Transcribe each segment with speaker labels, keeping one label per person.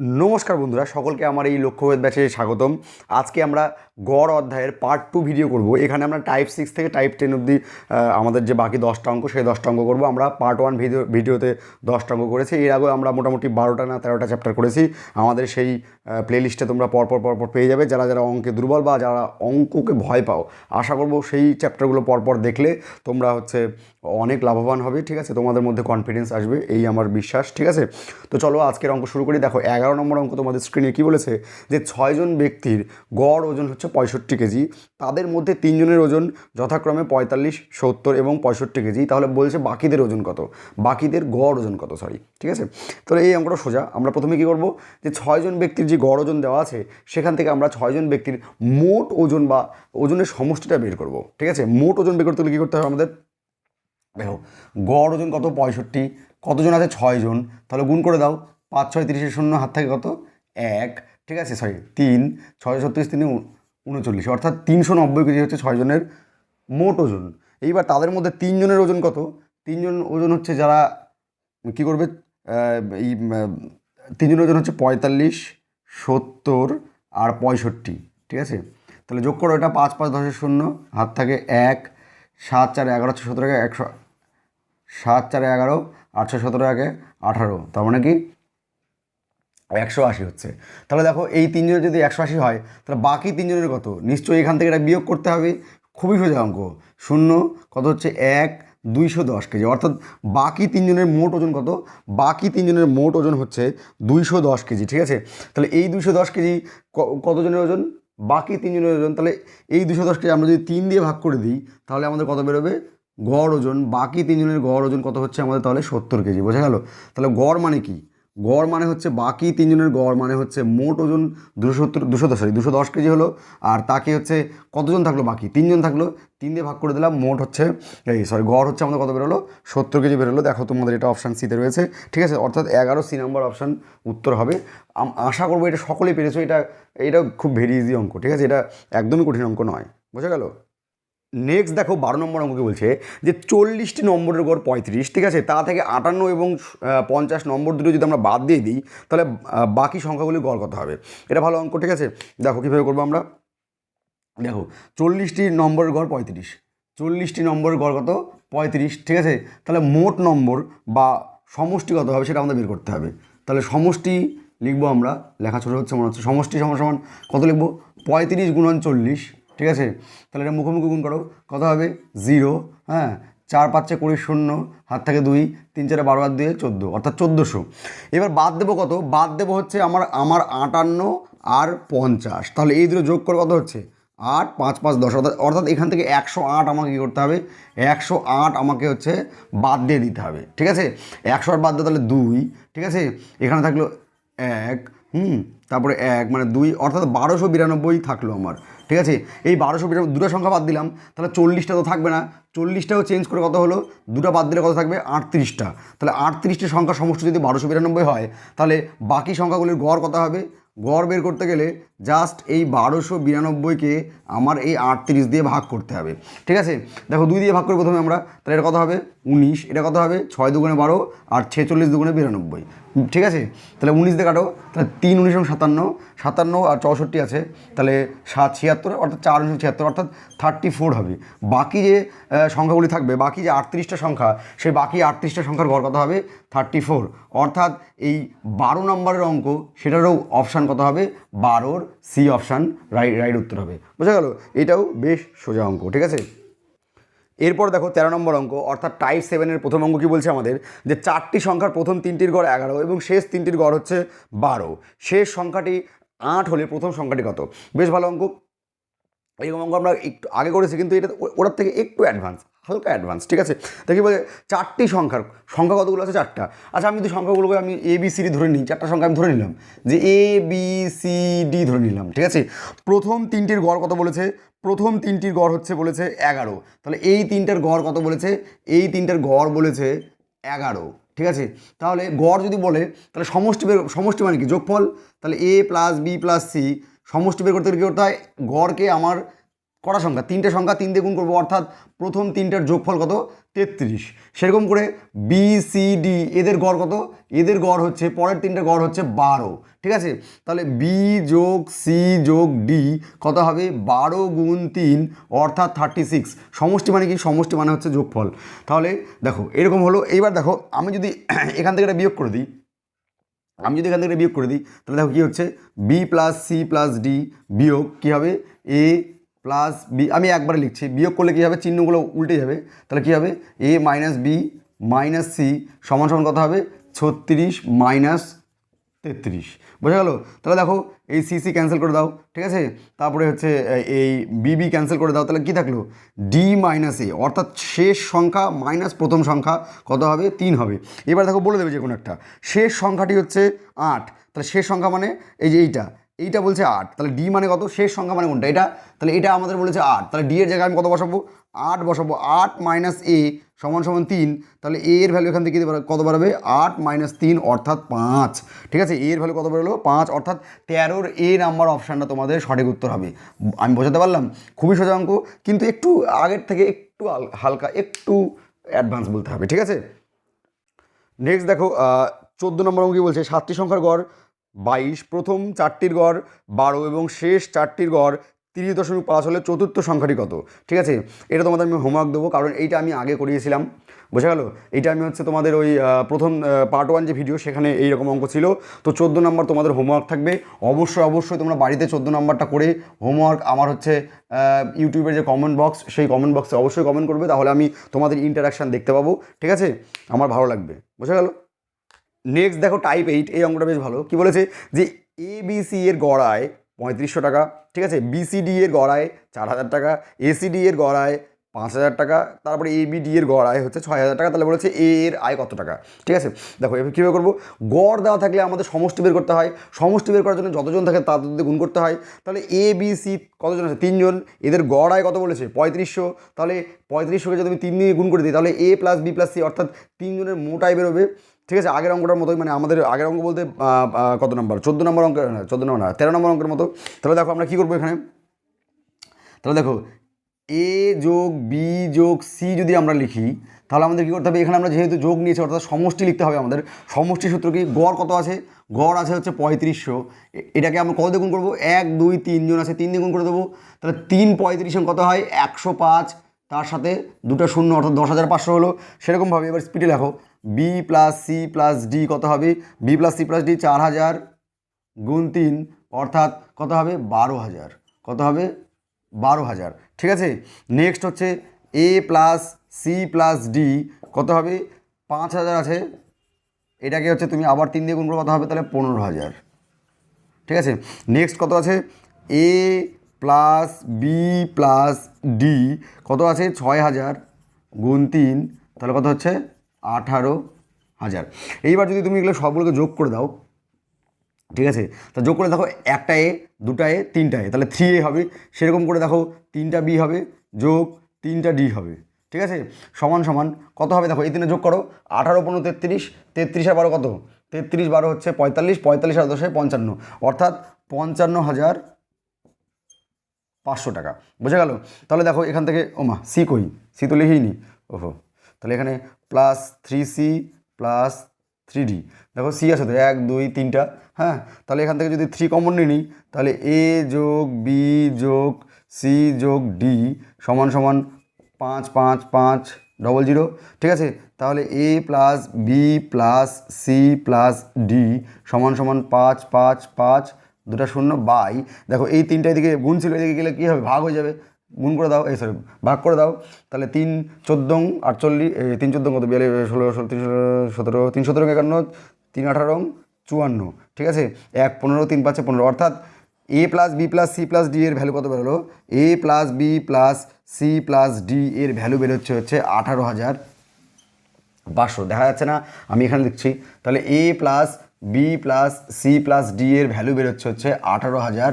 Speaker 1: নমস্কার বন্ধুরা, সকলকে আমার এই লক্ষ্যভেদ ব্যাচে স্বাগতম। আজকে আমরা গড় অধ্যায়ের পার্ট টু ভিডিও করব। এখানে আমরা টাইপ সিক্স থেকে টাইপ টেন অবধি আমাদের যে বাকি দশটা অঙ্ক, সেই দশটা অঙ্ক করব। আমরা পার্ট ওয়ান ভিডিও ভিডিওতে দশটা অঙ্ক করেছি। এর আগে আমরা মোটামুটি বারোটা না তেরোটা চ্যাপ্টার করেছি। আমাদের সেই প্লে লিস্টে তোমরা পরপর পরপর পেয়ে যাবে। যারা যারা অঙ্কে দুর্বল বা যারা অঙ্ককে ভয় পাও, আশা করব সেই চ্যাপ্টারগুলো পরপর দেখলে তোমরা হচ্ছে অনেক লাভবান হবে, ঠিক আছে? তোমাদের মধ্যে কনফিডেন্স আসবে, এই আমার বিশ্বাস, ঠিক আছে? তো চলো আজকের অঙ্ক শুরু করি। দেখো, এগারো নম্বর অঙ্ক তোমাদের স্ক্রিনে কী বলেছে? যে ছয়জন ব্যক্তির গড় ওজন হচ্ছে পঁয়ষট্টি কেজি। তাদের মধ্যে তিনজনের ওজন যথাক্রমে পঁয়তাল্লিশ, সত্তর এবং পঁয়ষট্টি কেজি। তাহলে বলছে বাকিদের ওজন কত? বাকিদের গড় ওজন কত? সরি ঠিক আছে? তাহলে এই অঙ্কটা সোজা। আমরা প্রথমে কী করব? যে ছয়জন ব্যক্তির যে গড় ওজন দেওয়া আছে, সেখান থেকে আমরা ছয়জন ব্যক্তির মোট ওজন বা ওজনের সমষ্টিটা বের করব। ঠিক আছে? মোট ওজন বের করতে হলে কী করতে হবে আমাদের? দেখো, গড় ওজন কত? পঁয়ষট্টি। কতজন আছে? ছয়জন তাহলে গুণ করে দাও। পাঁচ, ছয়, তিরিশের শূন্য হাত থেকে কত? এক। ঠিক আছে? সরি তিন। ছয়, ছত্রিশ, তিনে উনচল্লিশ, অর্থাৎ তিনশো নব্বই কেজি হচ্ছে ছয়জনের মোট ওজন। এইবার তাদের মধ্যে তিনজনের ওজন কত? তিনজন ওজন হচ্ছে যারা, কী করবে? এই তিনজনের ওজন হচ্ছে পঁয়তাল্লিশ, সত্তর আর পঁয়ষট্টি, ঠিক আছে? তাহলে যোগ করো এটা, পাঁচ পাঁচ, দশের শূন্য, হাত থাকে এক, সাত, চার এগারো ছয়, সতেরো একশো, সাত, চার, এগারো আটশো সতেরো, একে আঠারো, তার মানে কি? একশো আশি হচ্ছে। তাহলে দেখো এই তিনজনের যদি একশো আশি হয়, তাহলে বাকি তিনজনের কত? নিশ্চয়ই এখান থেকে এটা বিয়োগ করতে হবে। খুবই সোজা অঙ্ক শূন্য, কত হচ্ছে? এক, দুইশো দশ কেজি। অর্থাৎ বাকি তিনজনের মোট ওজন কত? বাকি তিনজনের মোট ওজন হচ্ছে দুইশো দশ কেজি, ঠিক আছে? তাহলে এই দুইশো দশ কেজি কতজনের ওজন? বাকি তিনজনের ওজন। তাহলে এই দুশো দশ কেজি আমরা যদি তিন দিয়ে ভাগ করে দিই, তাহলে আমাদের কত বেরোবে? গড় ওজন। বাকি তিনজনের গড় ওজন কত হচ্ছে আমাদের তাহলে সত্তর কেজি, বোঝা গেল? তাহলে গড় মানে কি? গড় মানে হচ্ছে বাকি তিনজনের গড় মানে হচ্ছে মোট ওজন দুশো সত্তর, দুশো দশ সরি দুশো দশ কেজি হলো, আর তাকে হচ্ছে কতজন থাকল বাকি? তিনজন থাকল, তিন দিয়ে ভাগ করে দিলাম, মোট হচ্ছে, এই সরি গড় হচ্ছে আমাদের কত বেরোলো? সত্তর কেজি বেরোলো। দেখো তোমাদের এটা অপশান সিতে রয়েছে। ঠিক আছে, অর্থাৎ এগারো সি নাম্বার অপশান উত্তর হবে। আশা করব এটা সকলেই পেরেছ। এটা এটা খুব ভেরি ইজি অঙ্ক, ঠিক আছে? এটা একদমই কঠিন অঙ্ক নয়। বোঝা গেল? নেক্সট দেখো বারো নম্বর অঙ্ককে বলছে যে চল্লিশটি নম্বরের গড় পঁয়ত্রিশ, ঠিক আছে? তা থেকে আটান্ন এবং পঞ্চাশ নম্বর দুটো যদি আমরা বাদ দিয়ে দিই, তাহলে বাকি সংখ্যাগুলি গড় কত হবে। এটা ভালো অঙ্ক, ঠিক আছে? দেখো কীভাবে করব আমরা। দেখো, চল্লিশটি নম্বরের গড় পঁয়ত্রিশ। চল্লিশটি নম্বরের গড় কত? পঁয়ত্রিশ, ঠিক আছে? তাহলে মোট নম্বর বা সমষ্টি কত হবে সেটা আমাদের বের করতে হবে। তাহলে সমষ্টি লিখব আমরা, লেখা ছোটো হচ্ছে মনে হচ্ছে। সমষ্টি সমান সমান কত লিখব? পঁয়ত্রিশ গুণন চল্লিশ ঠিক আছে? তাহলে এটা মুখোমুখি গুণ করো। কত হবে জিরো হ্যাঁ? চার পাঁচে কুড়ি শূন্য, হাত থেকে দুই, তিন চারে বারো, হাত দিয়ে চোদ্দ, অর্থাৎ চোদ্দোশো। এবার বাদ দেবো কত? বাদ দেবো হচ্ছে আমার আমার আটান্ন আর পঞ্চাশ। তাহলে এই দুটো যোগ করে কত হচ্ছে? আট, পাঁচ পাঁচ, দশ। অর্থাৎ অর্থাৎ এখান থেকে একশো আট আমাকে কী করতে হবে? একশো আট আমাকে হচ্ছে বাদ দিয়ে দিতে হবে। ঠিক আছে? একশো আট বাদ দিয়ে তাহলে দুই। ঠিক আছে? এখানে থাকল এক হুম, তারপরে এক মানে দুই, অর্থাৎ বারোশো বিরানব্বই থাকল আমার, ঠিক আছে? এই বারোশো বিরানব্বই দুটো সংখ্যা বাদ দিলাম, তাহলে চল্লিশটা তো থাকবে না, চল্লিশটাও চেঞ্জ করে কত হলো? দুটো বাদ দিলে কত থাকবে? আটত্রিশটা। তাহলে আটত্রিশটি সংখ্যা সমষ্টি যদি বারোশো বিরানব্বই হয়, তাহলে বাকি সংখ্যাগুলির গড় কত হবে? গড় বের করতে গেলে জাস্ট এই বারোশো বিরানব্বইকে আমার এই আটত্রিশ দিয়ে ভাগ করতে হবে। ঠিক আছে? দেখো, দুই দিয়ে ভাগ করে প্রথমে আমরা। তাহলে এটা কত হবে? উনিশ। এটা কত হবে? ছয় দুগুণে বারো আর ছেচল্লিশ দুগুণে বিরানব্বই। ঠিক আছে? তাহলে উনিশ দিয়ে কাটো। তাহলে তিন উনিশ এবং সাতান্ন। সাতান্ন আর চৌষট্টি আছে। তাহলে সাত ছিয়াত্তর, অর্থাৎ চার উনিশ ছিয়াত্তর, অর্থাৎ থার্টি ফোর হবে। বাকি যে সংখ্যাগুলি থাকবে, বাকি যে আটত্রিশটা সংখ্যা, সেই বাকি আটত্রিশটা সংখ্যার গড় কত হবে? থার্টি ফোর অর্থাৎ এই বারো নম্বরের অঙ্ক, সেটারও অপশান কত হবে? বারোর। সি অপশান রাইট রাইট উত্তর হবে। বোঝা গেল? এটাও বেশ সোজা অঙ্ক, ঠিক আছে? এরপর দেখো তেরো নম্বর অঙ্ক, অর্থাৎ টাইপ সেভেনের প্রথম অঙ্ক কি বলছে আমাদের? যে চারটি সংখ্যার প্রথম তিনটির গড় এগারো এবং শেষ তিনটির গড় হচ্ছে বারো। শেষ সংখ্যাটি আট হলে প্রথম সংখ্যাটি কত? বেশ ভালো অঙ্ক। এরকম অঙ্ক আমরা একটু আগে করেছি, কিন্তু এটা ওটার থেকে একটু অ্যাডভান্স হালকা অ্যাডভান্স ঠিক আছে? দেখি বলে চারটি সংখ্যার, সংখ্যা কতগুলো আছে চারটা? আচ্ছা আমি যদি সংখ্যাগুলোকে আমি এ বি সি ডি ধরে নিই, চারটা সংখ্যা আমি ধরে নিলাম। যে এ বি সি ডি ধরে নিলাম, ঠিক আছে? প্রথম তিনটির গড় কত বলেছে? প্রথম তিনটির গড় হচ্ছে বলেছে এগারো। তাহলে এই তিনটার গড় কত বলেছে? এই তিনটার গড় বলেছে এগারো, ঠিক আছে? তাহলে গড় যদি বলে, তাহলে সমষ্টি বের, সমষ্টি মানে কি? যোগফল? তাহলে A plus B plus C সমষ্টি বের করতে গেলে কী করতে হয়? গড়কে আমার কটা সংখ্যা? তিনটে সংখ্যা তিন দিয়ে গুণ করব, অর্থাৎ প্রথম তিনটার যোগফল কত? তেত্রিশ। সেরকম করে বি সি ডি এদের গড় কত? এদের গড় হচ্ছে, পরের তিনটে গড় হচ্ছে বারো। ঠিক আছে? তাহলে বি যোগ সি যোগ ডি কত হবে? বারো গুণ তিন, অর্থাৎ থার্টি সিক্স সমষ্টি মানে কি? সমষ্টি মানে হচ্ছে যোগফল। তাহলে দেখো, এরকম হলো। এইবার দেখো, আমি যদি এখান থেকে এটা বিয়োগ করে দিই, আমি যদি এখান থেকে বিয়োগ করে দিই, তাহলে দেখো কী হচ্ছে? B plus C plus D বিয়োগ কী হবে? এ প্লাস বি আমি একবারে লিখছি, বিয়োগ করলে কী হবে? চিহ্নগুলো উল্টে যাবে তাহলে কী হবে? A minus B minus C সমান সমান কত হবে? ছত্রিশ মাইনাস তেত্রিশ। বোঝা গেল? তাহলে দেখো, এই সিসি ক্যান্সেল করে দাও, ঠিক আছে? তারপরে হচ্ছে এই বিবি ক্যান্সেল করে দাও, তাহলে কী থাকল? ডি মাইনাস এ অর্থাৎ শেষ সংখ্যা মাইনাস প্রথম সংখ্যা কত হবে? তিন হবে। এবার দেখো, বলে দেবে যে কোনো একটা। শেষ সংখ্যাটি হচ্ছে আট। তাহলে শেষ সংখ্যা মানে এই যে এইটা। এইটা বলছে আট। তাহলে ডি মানে কত? শেষ সংখ্যা মানে কোনটা? এটা? তাহলে এটা আমাদের বলেছে আট। তাহলে ডি এর জায়গায় আমি কত বসাবো? আট বসাবো। আট মাইনাস এ সমান সমান তিন। তাহলে এ এর ভ্যালু এখান থেকে কত বাড়াবে? আট মাইনাস তিন অর্থাৎ পাঁচ। ঠিক আছে? এর ভ্যালু কত বেরোলো? পাঁচ। অর্থাৎ তেরোর এ নাম্বার অপশানটা তোমাদের সঠিক উত্তর হবে। আমি বোঝাতে পারলাম? খুবই সোজা অঙ্ক। কিন্তু একটু আগের থেকে একটু হাল- হালকা, একটু অ্যাডভান্স বলতে হবে। ঠিক আছে? নেক্সট দেখো চোদ্দ নম্বর অঙ্ক বলছে? সাতটি সংখ্যার গড়। বাইশ, প্রথম চারটির গড় বারো এবং শেষ চারটির গড় তিরিশ দশমিক পাঁচ হলে চতুর্থ সংখ্যাটি কত? ঠিক আছে? এটা তোমাদের আমি হোমওয়ার্ক দেবো, কারণ এইটা আমি আগে করিয়েছিলাম। বোঝা গেল? এইটা আমি হচ্ছে তোমাদের ওই প্রথম পার্ট ওয়ান যে ভিডিও সেখানে এইরকম অঙ্ক ছিল। তো চোদ্দ নম্বর তোমাদের হোমওয়ার্ক থাকবে। অবশ্যই অবশ্যই তোমরা বাড়িতে চোদ্দ নম্বরটা করে হোমওয়ার্ক আমার হচ্ছে ইউটিউবের যে কমেন্ট বক্স সেই কমেন্ট বক্সে অবশ্যই কমেন্ট করবে। তাহলে আমি তোমাদের ইন্টারাকশান দেখতে পাবো। ঠিক আছে? আমার ভালো লাগবে। বোঝা গেল? নেক্সট দেখো টাইপ এইট এই অঙ্কটা বেশ ভালো। কি বলেছে? যে এ বি সি এর গড়ায় পঁয়ত্রিশশো টাকা, ঠিক আছে? বিসিডি এর গড়ায় চার হাজার টাকা এসিডি এর গড়ায় পাঁচ হাজার টাকা, তারপরে এ বি ডি এর গড় আয় হচ্ছে ছয় হাজার টাকা, তাহলে বলেছে এ এর আয় কত টাকা? ঠিক আছে? দেখো, এবার কীভাবে করব? গড় দেওয়া থাকলে আমাদের সমষ্টি বের করতে হয়। সমষ্টি বের করার জন্য যতজন থাকে তাদের গুণ করতে হয়। তাহলে এ বি সি কতজন আছে? তিনজন। এদের গড় আয় কত বলেছে? পঁয়ত্রিশশো। তাহলে পঁয়ত্রিশশোকে যদি আমি তিন দিয়ে গুণ করে দিই, তাহলে A plus B plus C অর্থাৎ তিনজনের মোটাই বেরোবে ঠিক আছে, আগের অঙ্কটার মতোই মানে আমাদের আগের অঙ্ক বলতে কত নম্বর? চোদ্দ নম্বর অঙ্ক না চোদ্দ নম্বর না, তেরো নম্বর অঙ্কের মতো। তাহলে দেখো আমরা কী করব এখানে? তাহলে দেখো, এ যোগ বি যোগ সি যদি আমরা লিখি, তাহলে আমাদের কী করতে হবে? এখানে আমরা যেহেতু যোগ নিয়েছি, অর্থাৎ সমষ্টি লিখতে হবে আমাদের। সমষ্টি সূত্র কি? গড় কত আছে? গড় আছে হচ্ছে পঁয়ত্রিশশো। এটাকে আমরা কত দিয়ে গুণ করব? এক, দুই তিনজন আছে, তিন গুণ করে দেবো। তাহলে তিন পঁয়ত্রিশ কত হয়? একশো পাঁচ। তার সাথে দুটো শূন্য, অর্থাৎ দশ হাজার পাঁচশো হলো। সেরকমভাবে এবার স্পিডে লেখো। B plus C plus D কত হবে? B plus C plus D চার হাজার গুণ তিন, অর্থাৎ কত হবে? বারো হাজার কত হবে? বারো হাজার ঠিক আছে? নেক্সট হচ্ছে A plus C plus D কত হবে? পাঁচ হাজার আছে। এটাকে হচ্ছে তুমি আবার তিন দিয়ে গুণ করে কত হবে? তাহলে পনেরো হাজার ঠিক আছে? নেক্সট কত আছে? A plus B plus D কত আছে? ছয় হাজার গুণ তিন, তাহলে কত হচ্ছে? আঠারো হাজার। এইবার যদি তুমি এগুলো সবগুলোকে যোগ করে দাও, ঠিক আছে? তা যোগ করে দেখো, একটা এ, দুটা এ, তিনটা এ, তাহলে থ্রি এ হবে। সেরকম করে দেখো, তিনটা বি হবে, যোগ তিনটা ডি হবে, ঠিক আছে? সমান সমান, কত হবে দেখো, এই তিনে যোগ করো, আঠারো, পনেরো, তেত্রিশ তেত্রিশ আর বারো কত? তেত্রিশ, বারো হচ্ছে পঁয়তাল্লিশ পঁয়তাল্লিশ আর দশে পঞ্চান্ন। অর্থাৎ পঞ্চান্ন হাজার পাঁচশো টাকা। বোঝা গেল? তাহলে দেখো, এখান থেকে, ওমা, সি কই? সি তো লিখেইনি ওহো। তাহলে এখানে plus three C plus three D দেখো সি আছে তো, এক, দুই, তিনটা হ্যাঁ? তাহলে এখান থেকে যদি থ্রি কমন নিয়ে নিই, তাহলে এ যোগ বি যোগ সি যোগ ডি সমান সমান পাঁচ পাঁচ পাঁচ ডবল জিরো ঠিক আছে? তাহলে A plus B plus C plus D সমান সমান পাঁচ পাঁচ পাঁচ, দুটা শূন্য, বাই। দেখো এই তিনটা এদিকে গুণ ছিল, এদিকে গেলে কী হবে? ভাগ হয়ে যাবে। গুণ করে দাও, এই সরি ভাগ করে দাও, তাহলে তিন চোদ্দোং আটচল্লিশ তিন চোদ্দোং কত? বিয়াল্লিশ, ষোলো ষোলো তিন সতেরো তিন সতেরো, একান্ন, তিন আঠারো, চুয়ান্ন, ঠিক আছে? এক, পনেরো, তিন পাঁচে পনেরো, অর্থাৎ A plus B plus C plus D এর ভ্যালু কত বেরোলো? A plus B plus C plus D এর ভ্যালু বেরোচ্ছে হচ্ছে আঠারো হাজার পাঁচশো দেখা যাচ্ছে না? আমি এখানে লিখছি। তাহলে A plus B plus C plus D এর ভ্যালু বেরোচ্ছে হচ্ছে আঠারো হাজার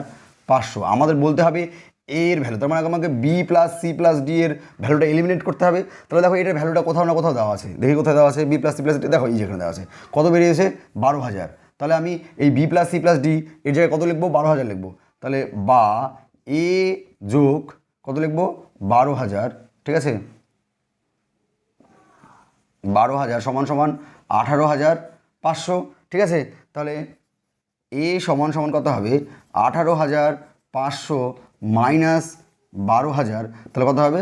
Speaker 1: পাঁচশো। আমাদের বলতে হবে এর ভ্যালু তার মানে আমাকে B plus C plus D এর ভ্যালুটা এলিমিনেট করতে হবে। তাহলে দেখো এটার ভ্যালুটা কোথাও না কোথাও দেওয়া আছে। দেখি কোথায় দেওয়া আছে? B plus C plus D দেখো এই যেখানে দেওয়া আছে। কত বেরিয়েছে? বারো হাজার। তাহলে আমি এই B plus C plus D এর জায়গায় কত লিখব? বারো হাজার লিখব। তাহলে বা এ যোগ কত লিখব? বারো হাজার, ঠিক আছে? বারো হাজার সমান সমান আঠারো হাজার পাঁচশো, ঠিক আছে? তাহলে এ সমান সমান কত হবে? আঠারো হাজার পাঁচশো মাইনাস বারো হাজার, তাহলে কত হবে?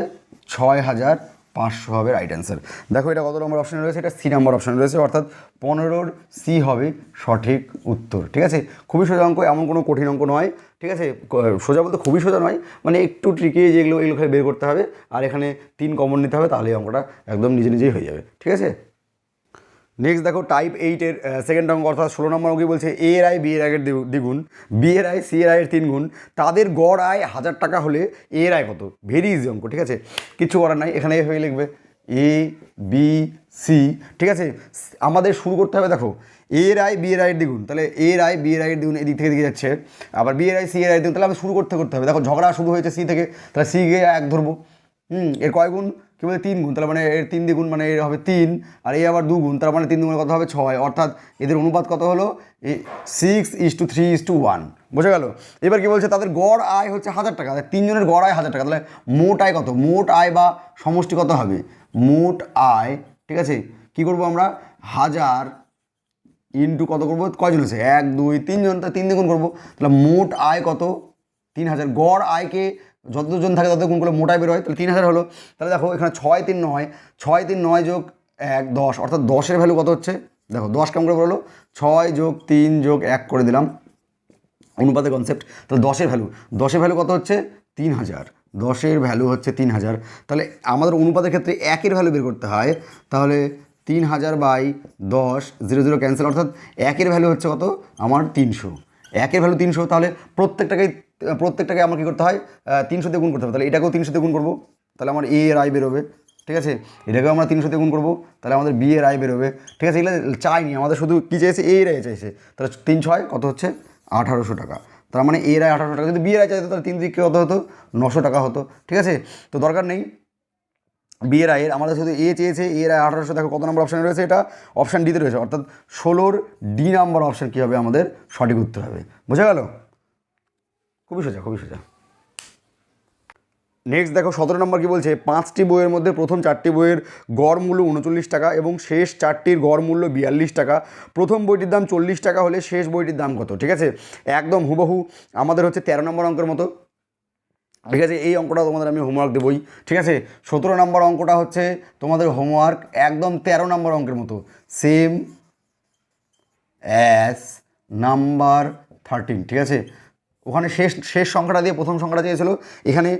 Speaker 1: ছয় হাজার পাঁচশো হবে রাইট অ্যান্সার দেখো এটা কত নম্বর অপশানে রয়েছে? এটা সি নাম্বার অপশানে রয়েছে, অর্থাৎ পনেরোর সি হবে সঠিক উত্তর, ঠিক আছে? খুবই সোজা অঙ্ক, এমন কোনো কঠিন অঙ্ক নয়, ঠিক আছে? সোজা বলতে খুবই সোজা নয় মানে একটু ট্রিকে যেগুলো এগুলো বের করতে হবে, আর এখানে তিন কমন নিতে হবে তাহলে অঙ্কটা একদম নিজে নিজেই হয়ে যাবে, ঠিক আছে? নেক্সট দেখো টাইপ এইটের সেকেন্ড অঙ্ক অর্থাৎ ষোলো নম্বর অঙ্কে বলছে এ এর আয় বি এর আগের দ্বি- দ্বিগুণ বি এর আয় সি এর আয়ের তিন গুণ। তাদের গড় আয় হাজার টাকা হলে এ এর আয় কত? ভেরি ইজি অঙ্ক, ঠিক আছে? কিছু করার নাই, এখানে হয়ে লিখবে এ বি সি ঠিক আছে? আমাদের শুরু করতে হবে, দেখো এ এর আয় বি এর আয়ের দ্বিগুণ। তাহলে এ এর আয় বি এর আয়ের দ্বিগুণ এদিক থেকে দিকে যাচ্ছে। আবার বি এর আয় সি এর আয়ের দ্বিগুণ, তাহলে আমি শুরু করতে করতে হবে। দেখো, ঝগড়া শুরু হয়েছে সি থেকে, তাহলে সি কে এক ধরবো। হুম, এর কয় গুণ? কী বলে তিন গুণ? তাহলে মানে এর তিন দ্বিগুণ মানে এর হবে তিন, আর এই আবার দু গুণ তার মানে তিন দুগুণের কত হবে ছয়। অর্থাৎ এদের অনুপাত কত হলো? Six is to three is to one বোঝা গেল? এবার কি বলছে? তাদের গড় আয় হচ্ছে হাজার টাকা। তিনজনের গড় আয় হাজার টাকা। তাহলে মোট আয় কত? মোট আয় বা সমষ্টি কত হবে? মোট আয়, ঠিক আছে? কি করব আমরা? হাজার ইন্টু কত করব? কয়জন আছে এক, দুই, তিনজন। তা তিন দ্বিগুণ করব। তাহলে মোট আয় কত? তিন হাজার। গড় আয়কে যতজন থাকে তত গুণ করলে মোটায় বের হয়, তাহলে তিন হাজার হলো। তাহলে দেখো, এখানে ছয় তিন নয়, ছয় তিন নয় যোগ এক দশ, অর্থাৎ দশের ভ্যালু কত হচ্ছে? দেখো, দশ কেমন করে বলল ছয় যোগ তিন যোগ এক করে দিলাম। অনুপাতের কনসেপ্ট তাহলে দশের ভ্যালু দশের ভ্যালু কত হচ্ছে? তিন হাজার। দশের ভ্যালু হচ্ছে তিন হাজার। তাহলে আমাদের অনুপাতের ক্ষেত্রে একের ভ্যালু বের করতে হয়, তাহলে তিন হাজার বাই দশ, জিরো জিরো ক্যান্সেল অর্থাৎ একের ভ্যালু হচ্ছে কত? আমার তিনশো। একের ভ্যালু তিনশো, তাহলে প্রত্যেকটাকে প্রত্যেকটাকে আমার কী করতে হয় তিনশো দিয়ে গুণ করতে হবে। তাহলে এটাকেও তিনশো দিয়ে গুণ করব। তাহলে আমার এ এর আয় বেরোবে, ঠিক আছে? এটাকেও আমরা তিনশো দিয়ে গুণ করব, তাহলে আমাদের বি এর আয় বেরোবে। ঠিক আছে? এগুলো চাইনি, আমাদের শুধু কী চাইছে? এ এর আয় চাইছে। তাহলে তিন ছয় কত হচ্ছে? আঠারোশো টাকা। তার মানে এর আয় আঠারোশো টাকা। যদি বিয়ের আয় চাইতো, তাহলে তিন দিকে কত হতো? নশো টাকা হতো, ঠিক আছে? তো দরকার নেই। বিয়ের আয়ের, আমাদের শুধু এ চেয়েছে এর আয় আঠারোশো। দেখো কত নম্বর অপশানে রয়েছে এটা? অপশান ডিতে রয়েছে। অর্থাৎ ষোলোর ডি নাম্বার অপশান কী হবে? আমাদের সঠিক উত্তর হবে। বোঝা গেল? খুবই সোজা খুবই সোজা। নেক্সট দেখো, সতেরো নম্বর কি বলছে? পাঁচটি বইয়ের মধ্যে প্রথম চারটি বইয়ের গড় মূল্য উনচল্লিশ টাকা এবং শেষ চারটির গড় মূল্য বিয়াল্লিশ টাকা। প্রথম বইটির দাম চল্লিশ টাকা হলে শেষ বইটির দাম কত? ঠিক আছে? একদম হুবহু আমাদের হচ্ছে তেরো নম্বর অঙ্কের মতো। ঠিক আছে? এই অঙ্কটা তোমাদের আমি হোমওয়ার্ক দেবই। ঠিক আছে? সতেরো নম্বর অঙ্কটা হচ্ছে তোমাদের হোমওয়ার্ক একদম তেরো নম্বর অঙ্কের মতো। সেম অ্যাস নাম্বার থার্টিন ঠিক আছে? ওখানে শেষ শেষ সংখ্যাটা দিয়ে প্রথম সংখ্যাটা চেয়েছিল। এখানে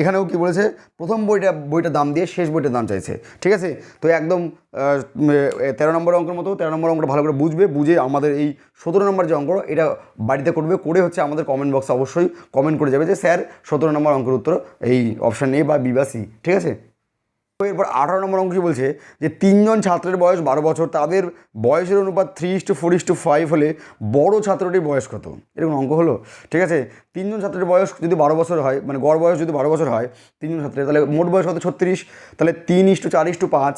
Speaker 1: এখানেও কি বলেছে? প্রথম বইটা, বইটার দাম দিয়ে শেষ বইটার দাম চাইছে। ঠিক আছে? তো একদম তেরো নম্বর অঙ্কের মতো, তেরো নম্বর অঙ্কটা ভালো করে বুঝবে, বুঝে আমাদের এই সতেরো নম্বর যে অঙ্ক, এটা বাড়িতে করবে, করে হচ্ছে আমাদের কমেন্ট বক্সে অবশ্যই কমেন্ট করে যাবে যে, স্যার, সতেরো নম্বর অঙ্কের উত্তর এই অপশান এ বা বি বা সি ঠিক আছে? এরপর আঠারো নম্বর কি বলছে যে তিনজন ছাত্রের বয়স বারো বছর, তাদের বয়সের অনুপাত three is to four is to five হলে বড় ছাত্রটির বয়স কত? এরকম অঙ্ক হলো। ঠিক আছে? তিনজন ছাত্রের বয়স যদি বারো বছর হয় মানে গড় বয়স যদি বারো বছর হয়, তিনজন ছাত্রের, তাহলে মোট বয়স কত? ছত্রিশ। তাহলে তিন ইস টু চার ইস টু পাঁচ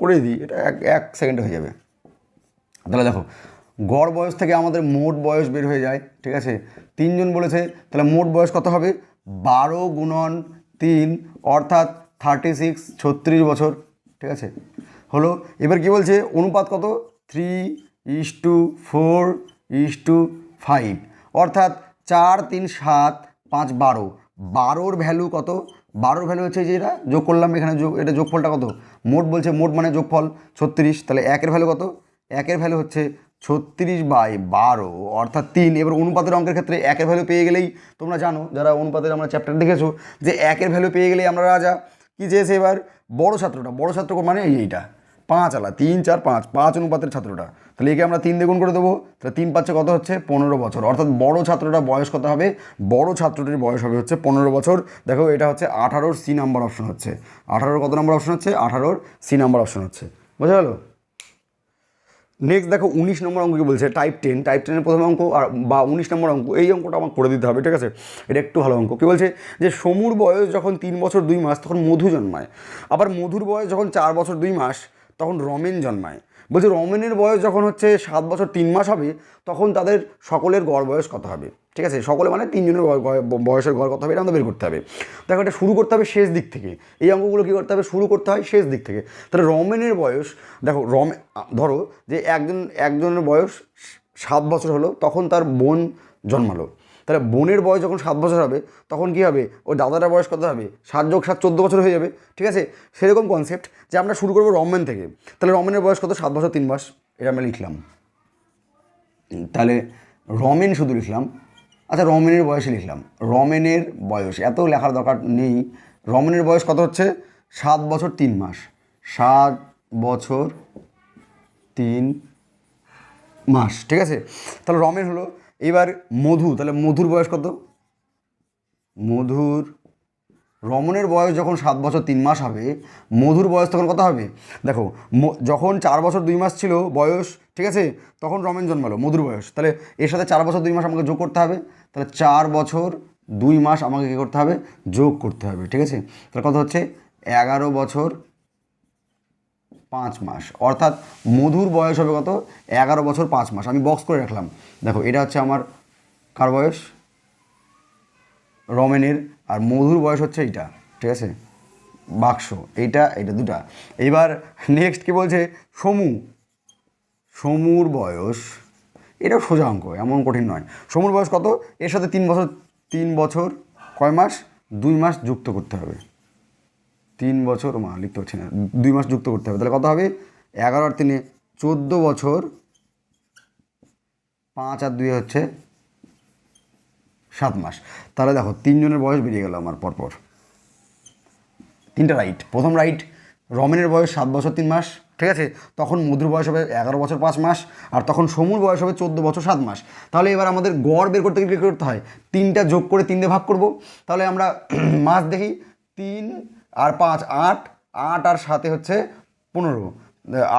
Speaker 1: করে দিই, এটা এক এক সেকেন্ডে হয়ে যাবে। তাহলে দেখো, গড় বয়স থেকে আমাদের মোট বয়স বের হয়ে যায়, ঠিক আছে? তিনজন বলেছে, তাহলে মোট বয়স কত হবে? বারো গুণন তিন, অর্থাৎ থার্টি সিক্স ছত্রিশ বছর, ঠিক আছে? হলো, এবার কি বলছে? অনুপাত কত? Three is to four is to five অর্থাৎ চার, তিন, সাত, পাঁচ, বারো। বারোর ভ্যালু কত? বারোর ভ্যালু হচ্ছে যেটা? যোগ করলাম এখানে যোগ, এটা যোগফলটা কত? মোট বলছে মোট মানে যোগফল, ছত্রিশ। তাহলে একের ভ্যালু কত? একের ভ্যালু হচ্ছে ছত্রিশ বাই বারো, অর্থাৎ তিন। এবার অনুপাতের অঙ্কের ক্ষেত্রে একের ভ্যালু পেয়ে গেলেই তোমরা জানো, যারা অনুপাতের আমরা চ্যাপ্টার দেখেছ, যে একের ভ্যালু পেয়ে গেলেই আমরা রাজা। কী চেয়েছে এবার বড় ছাত্রটা, বড় ছাত্র মানে এই এইটা। পাঁচ আলা, তিন, চার, পাঁচ পাঁচ অনুপাতের ছাত্রটা। তাহলে একে আমরা তিন দ্বিগুণ করে দেবো। তাহলে তিন পাঁচে কত হচ্ছে? পনেরো বছর। অর্থাৎ বড় ছাত্রটা বয়স কত হবে? বড় ছাত্রটির বয়স হবে হচ্ছে পনেরো বছর। দেখো এটা হচ্ছে আঠারোর সি নাম্বার অপশন হচ্ছে। আঠারোর কত নাম্বার অপশন হচ্ছে? আঠারোর সি নাম্বার অপশন হচ্ছে। বোঝা গেলো? নেক্সট দেখো উনিশ নম্বর অঙ্ক কি বলছে? টাইপ টেন টাইপ টেনের প্রথম অঙ্ক আর বা উনিশ নম্বর অঙ্ক, এই অঙ্কটা আমার করে দিতে হবে, ঠিক আছে? এটা একটু ভালো অঙ্ক। কী বলছে? যে সমুর বয়স যখন তিন বছর দুই মাস, তখন মধু জন্মায়। আবার মধুর বয়স যখন চার বছর দুই মাস, তখন রমেন জন্মায়। বলছে রমেনের বয়স যখন হচ্ছে সাত বছর, তিন মাস হবে, তখন তাদের সকলের গড় বয়স কত হবে? ঠিক আছে? সকলে মানে তিনজনের বয়- বয়- বয়সের গড় কত হবে, এটা আমাদের বের করতে হবে। দেখো, এটা শুরু করতে হবে শেষ দিক থেকে। এই অঙ্কগুলো কী করতে হবে? শুরু করতে হয় শেষ দিক থেকে। তাহলে রমেনের বয়স, দেখো, রমে, ধরো যে একজন, একজনের বয়স সাত বছর হলো, তখন তার বোন জন্মালো। তাহলে বোনের বয়স যখন সাত বছর হবে, তখন কী হবে? ওই দাদাটার বয়স কত হবে? সাত যোগ সাত চোদ্দ বছর হয়ে যাবে, ঠিক আছে? সেরকম কনসেপ্ট যে আমরা শুরু করব রমেন থেকে। তাহলে রমেনের বয়স কত? সাত বছর, তিন মাস। এটা আমরা লিখলাম। তাহলে রমেন শুধু লিখলাম। আচ্ছা রমেনের বয়সে লিখলাম। রমেনের বয়স, এত লেখার দরকার নেই। রমেনের বয়স কত হচ্ছে? সাত বছর, তিন মাস। সাত বছর, তিন মাস, ঠিক আছে? তাহলে রমেন হলো এবার মধু, তাহলে মধুর বয়স কত? মধুর, রমণের বয়স যখন সাত বছর তিন মাস হবে, মধুর বয়স তখন কত হবে? দেখো যখন চার বছর দুই মাস ছিল বয়স, ঠিক আছে? তখন রমেন জন্মালো, মধুর বয়স। তাহলে এর সাথে চার বছর দুই মাস আমাকে যোগ করতে হবে। তাহলে চার বছর দুই মাস আমাকে কী করতে হবে? যোগ করতে হবে, ঠিক আছে? তাহলে কত হচ্ছে? এগারো বছর পাঁচ মাস। অর্থাৎ মধুর বয়স হবে কত? এগারো বছর পাঁচ মাস। আমি বক্স করে রাখলাম। দেখো, এটা হচ্ছে আমার কার বয়স? রমেনের। আর মধুর বয়স হচ্ছে এইটা, ঠিক আছে? বাক্স। এইটা এইটা দুটা। এবার নেক্সট কি বলছে? সমু। সমুর বয়স এটাও সোজা অঙ্ক, এমন কঠিন নয়। সমুর বয়স কত? এর সাথে তিন বছর তিন বছর, কয় মাস? দুই মাস যুক্ত করতে হবে। তিন বছর মা লিখতে পারছি না দুই মাস যুক্ত করতে হবে। তাহলে কত হবে? এগারো আর তিনে, চোদ্দ বছর, পাঁচ আর দুই হচ্ছে সাত মাস। তাহলে দেখো, তিনজনের বয়স বেরিয়ে গেল আমার পরপর। তিনটা রাইট। প্রথম রাইট, রমেনের বয়স সাত বছর তিন মাস, ঠিক আছে? তখন মধুর বয়স হবে এগারো বছর পাঁচ মাস, আর তখন সমুর বয়স হবে চোদ্দ বছর সাত মাস। তাহলে এবার আমাদের গড় বের করতে গেলে কী করতে হয়? তিনটা যোগ করে তিনটে ভাগ করব। তাহলে আমরা মাস দেখি, তিন আর পাঁচ, আট আট আর সাথে হচ্ছে পনেরো।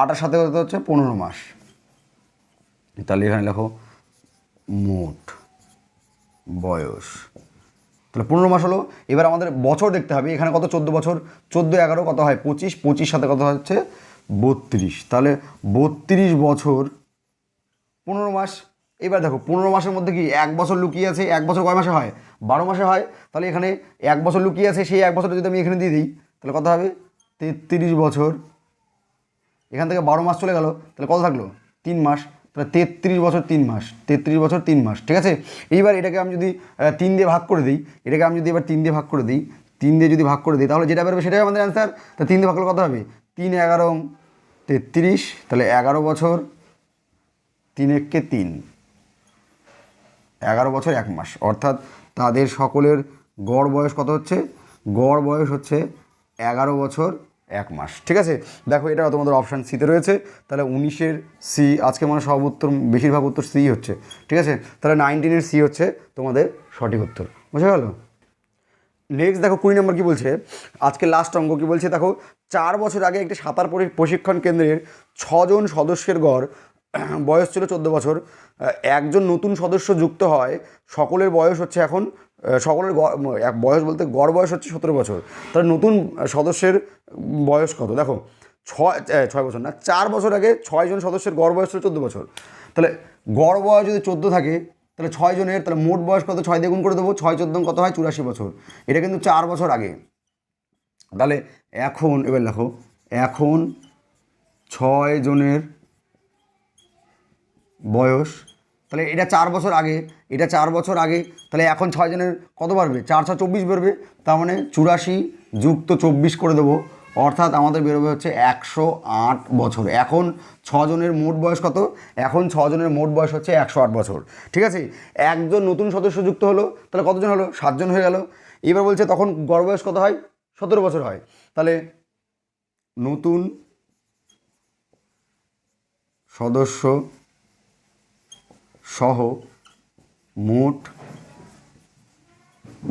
Speaker 1: আট আর সাথে হচ্ছে? পনেরো মাস। তাহলে এখানে লেখো, মোট বয়স। তাহলে পনেরো মাস হলো। এবার আমাদের বছর দেখতে হবে। এখানে কত? চোদ্দ বছর। চোদ্দ, এগারো কত হয়? পঁচিশ। পঁচিশ সাথে কত হচ্ছে? বত্রিশ। তাহলে বত্রিশ বছর, পনেরো মাস। এবার দেখো, পনেরো মাসের মধ্যে কি এক বছর লুকিয়ে আছে? এক বছর কয় মাসে হয়? বারো মাসে হয়, তাহলে এখানে এক বছর লুকিয়ে আছে, সেই এক বছর যদি আমি এখানে দিয়ে দিই, তাহলে কত হবে? তেত্রিশ বছর। এখান থেকে বারো মাস চলে গেল, তাহলে কত থাকল? তিন মাস। তাহলে তেত্রিশ বছর তিন মাস। তেত্রিশ বছর তিন মাস, ঠিক আছে? এইবার এটাকে আমি যদি তিন দিয়ে ভাগ করে দিই, এটাকে আমি যদি এবার তিন দিয়ে ভাগ করে দিই, তিন দিয়ে যদি ভাগ করে দিই, তাহলে যেটা বেরোবে সেটাই আমাদের অ্যান্সার তা তিন দিয়ে ভাগ করলে কত হবে? তিন এগারো, তেত্রিশ, তাহলে এগারো বছর তিন এককে তিন। এগারো বছর এক মাস, অর্থাৎ তাদের সকলের গড় বয়স কত হচ্ছে? গড় বয়স হচ্ছে এগারো বছর এক মাস। ঠিক আছে? দেখো এটা তোমাদের অপশান সিতে রয়েছে। তাহলে উনিশের সি আজকে মানে সব উত্তর, বেশিরভাগ উত্তর সি হচ্ছে। ঠিক আছে? তাহলে নাইনটিনের সি হচ্ছে তোমাদের সঠিক উত্তর। বুঝে গেল? নেক্সট দেখো, কুড়ি নম্বর কী বলছে? আজকে লাস্ট অঙ্ক কী বলছে? দেখো, চার বছর আগে একটি সাঁতার পরি- প্রশিক্ষণ কেন্দ্রের ছজন সদস্যের গড় বয়স ছিল চোদ্দ বছর একজন নতুন সদস্য যুক্ত হয়, সকলের বয়স হচ্ছে এখন সকলের এক বয়স বলতে গড় বয়স হচ্ছে সতেরো বছর। তাহলে নতুন সদস্যের বয়স কত? দেখো, ছয় ছয় বছর না, চার বছর আগে ছয়জন সদস্যের গড় বয়স ছিল চোদ্দ বছর। তাহলে গড় বয়স যদি চোদ্দ থাকে, তাহলে ছয় জনের, তাহলে মোট বয়স কত? ছয় দিয়ে গুণ করে দেবো, ছয় চোদ্দ কত হয়? চুরাশি বছর। এটা কিন্তু চার বছর আগে। তাহলে এখন, এবার দেখো এখন ছয় জনের বয়স। তাহলে এটা চার বছর আগে, এটা চার বছর আগে, তাহলে এখন ছয় জনের কত বাড়বে? চার ছয় চব্বিশ বেরোবে, তার মানে চুরাশি যুক্ত চব্বিশ করে দেবো। অর্থাৎ আমাদের বেরোবে হচ্ছে একশো আট বছর। এখন ছজনের মোট বয়স কত? এখন ছজনের মোট বয়স হচ্ছে একশো আট বছর। ঠিক আছে? একজন নতুন সদস্য যুক্ত হলো, তাহলে কতজন হলো? সাতজন হয়ে গেল। এবার বলছে তখন গড় বয়স কত হয়? সতেরো বছর হয়। তাহলে নতুন সদস্য সহ মোট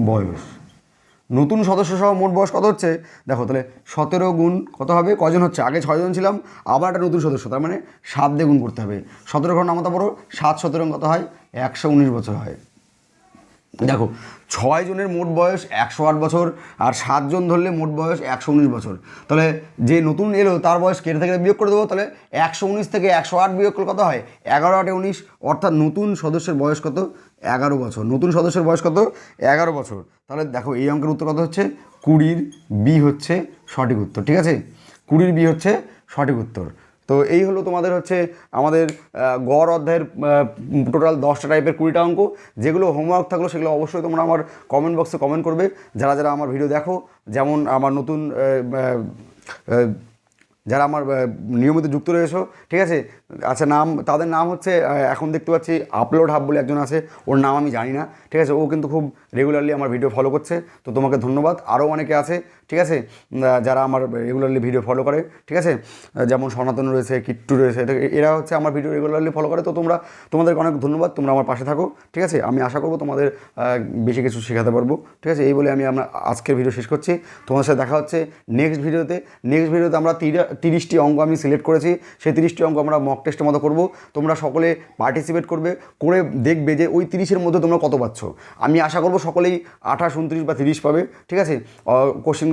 Speaker 1: বয়স। নতুন সদস্য সহ মোট বয়স কত হচ্ছে? দেখো, তাহলে সতেরো গুণ কত হবে? কজন হচ্ছে? আগে ছয়জন ছিলাম, আবার একটা নতুন সদস্য, তার মানে সাত দিয়ে গুণ করতে হবে। সতেরো ঘর তো বড়ো, সাত সতেরো কত হয়? একশো উনিশ বছর হয়। দেখো, ছয় জনের মোট বয়স একশো আট বছর, আর সাতজন ধরলে মোট বয়স একশো উনিশ বছর। তাহলে যে নতুন এলো, তার বয়স কেটে থেকে বিয়োগ করে দেবো? তাহলে একশো উনিশ থেকে একশো আট বিয়োগ করলে কত হয়? এগারো আটে উনিশ, অর্থাৎ নতুন সদস্যের বয়স কত? এগারো বছর। নতুন সদস্যের বয়স কত? এগারো বছর। তাহলে দেখো, এই অঙ্কের উত্তর কত হচ্ছে? কুড়ির বি হচ্ছে সঠিক উত্তর, ঠিক আছে? কুড়ির বি হচ্ছে সঠিক উত্তর। তো এই হলো তোমাদের হচ্ছে আমাদের গড় অধ্যায়ের টোটাল দশটা টাইপের কুড়িটা অঙ্ক। যেগুলো হোমওয়ার্ক থাকল সেগুলো অবশ্যই তোমরা আমার কমেন্ট বক্সে কমেন্ট করবে। যারা যারা আমার ভিডিও দেখো, যেমন আমার নতুন যারা আমার নিয়মিত যুক্ত রয়েছো, ঠিক আছে? আচ্ছা নাম, তাদের নাম হচ্ছে এখন দেখতে পাচ্ছি আপলোড হাব বলে একজন আছে, ওর নাম আমি জানি না, ঠিক আছে? ও কিন্তু খুব রেগুলারলি আমার ভিডিও ফলো করছে, তো তোমাকে ধন্যবাদ। আরও অনেকে আছে ঠিক আছে? যারা আমার রেগুলারলি ভিডিও ফলো করে, ঠিক আছে? যেমন সনাতন রয়েছে, কিট্টু রয়েছে এরা হচ্ছে আমার ভিডিও রেগুলারলি ফলো করে। তো তোমরা, তোমাদেরকে অনেক ধন্যবাদ, তোমরা আমার পাশে থাকো, ঠিক আছে? আমি আশা করব তোমাদের বেশি কিছু শেখাতে পারব, ঠিক আছে? এই বলে আমি আমরা আজকের ভিডিও শেষ করছি। তোমাদের সাথে দেখা হচ্ছে নেক্সট ভিডিওতে নেক্সট ভিডিওতে আমরা তিরা- তিরিশটি অঙ্ক আমি সিলেক্ট করেছি। সেই তিরিশটি অঙ্ক আমরা মক টেস্টের মতো করব। তোমরা সকলে পার্টিসিপেট করবে, করে দেখবে যে ওই তিরিশের মধ্যে তোমরা কত পাচ্ছ। আমি আশা করব সকলেই আঠাশ, উনত্রিশ বা তিরিশ পাবে, ঠিক আছে?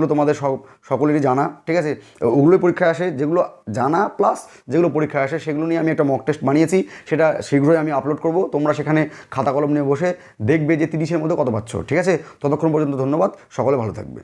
Speaker 1: কোশ্চেনগুলো তোমাদের সব, সকলেরই জানা, ঠিক আছে? ওগুলোই পরীক্ষায় আসে, যেগুলো জানা প্লাস যেগুলো পরীক্ষায় আসে, সেগুলো নিয়ে আমি একটা মক টেস্ট বানিয়েছি। সেটা শীঘ্রই আমি আপলোড করব। তোমরা সেখানে খাতা কলম নিয়ে বসে দেখবে যে তিরিশের মধ্যে কত পাচ্ছ, ঠিক আছে? ততক্ষণ পর্যন্ত ধন্যবাদ। সকলে ভালো থাকবে।